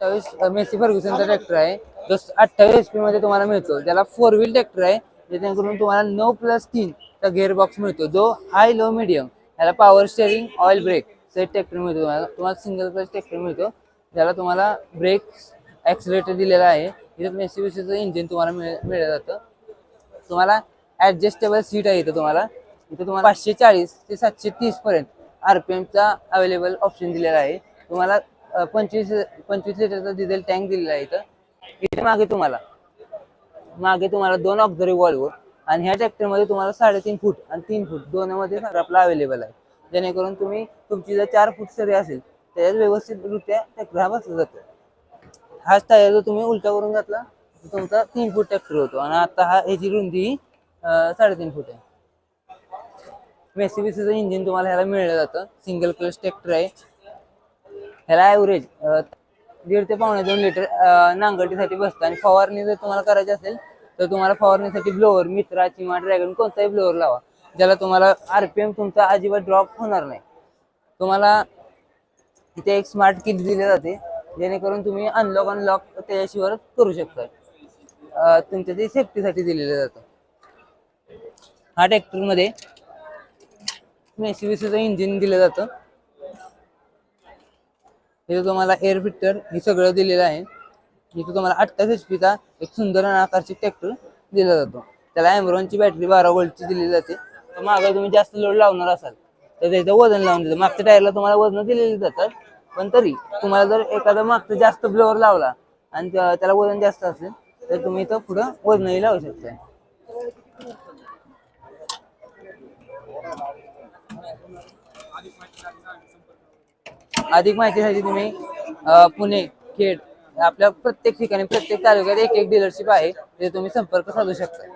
अठ्ठावीस Messi फर्ग्युसनचा tractor आहे. जो अठ्ठावीस एच पी मध्ये तुम्हाला मिळतो त्याला फोर व्हील ट्रॅक्टर आहे. जेणेकरून तुम्हाला नऊ प्लस तीन चा गिअर बॉक्स मिळतो जो हाय लो मिडियम याला power steering oil brake set tractor मिळतो तुम्हाला. तुम्हाला सिंगल क्लच ट्रॅक्टर मिळतो ज्याला तुम्हाला ब्रेक ॲक्सिलेटर दिलेला आहे. इथं मेसी सीचं इंजिन तुम्हाला मिळ मिळलं जातं. तुम्हाला ऍडजस्टेबल सीट आहे इथं तुम्हाला. इथं तुम्हाला पाचशे चाळीस ते सातशे तीसपर्यंत आर पी एमचा अवेलेबल ऑप्शन दिलेला आहे. तुम्हाला पंचवीस पंचवीस लिटरचा डिझेल टँक दिलेला आहे इथं. इथे मागे तुम्हाला मागे तुम्हाला दोन ऑक्झरी वॉल्वो आणि ह्या ट्रॅक्टरमध्ये तुम्हाला साडेतीन फूट आणि तीन फूट दोनमध्ये आपला अवेलेबल आहे. जेणेकरून तुम्ही तुमची जर चार फूट सरी असेल त्याच्यात व्यवस्थितरित्या ट्रॅक्टर हा बसला जातो. हाच टायर जर तुम्ही उलटा करून घातला तर तुमचा तीन फूट ट्रॅक्टर होतो. आणि आता हा ह्याची रुंदी ही, साडेतीन फूट आहे. मेसिबीसीचं इंजिन तुम्हाला ह्याला मिळलं जातं. सिंगल क्लच ट्रॅक्टर आहे. ह्याला ॲव्हरेज दीड ते पावणे दोन लिटर नांगरटीसाठी बसतं. आणि फवारणी जर तुम्हाला करायची असेल तर तुम्हाला फवारणीसाठी ब्लोअर मित्रा किंवा ड्रॅगन कोणताही ब्लोअर लावा ज्याला तुम्हाला आरपीएम तुमचा अजिबात ड्रॉप होणार नाही. तुम्हाला इथे एक स्मार्ट किट दिले जाते जेणेकरून तुम्ही अनलॉक अनलॉक त्याच्याशिवर करू शकता. तुमच्या ते सेफ्टीसाठी दिलेलं जातं. हा ट्रॅक्टरमध्ये मेसिबीसीचं इंजिन दिलं जातं. इथं तुम्हाला एअर फिल्टर हे सगळं दिलेलं आहे. इथं तुम्हाला अठ्ठावीस एच पीचा एक सुंदर आणि आकारची ट्रॅक्टर दिला जातो. त्याला ॲम्ब्रॉनची बॅटरी बारा वोल्टची दिली जाते. तर मागं तुम्ही जास्त लोड लावणार असाल तर त्याचं वजन लावून देतं. मागच्या टायरला तुम्हाला वजन दिलेली जातात पण तरी तुम्हाला जर एखादा मागचं जास्त ब्लोअर लावला आणि त्याला वजन जास्त असेल तर तुम्ही इथं पुढं वजनही लावू शकता अधिक माहितीसाठी तुम्ही पुणे खेड आपल्या प्रत्येक ठिकाणी प्रत्येक तालुक्यात एक एक डीलरशिप आहे तिथे तुम्ही संपर्क साधू शकता.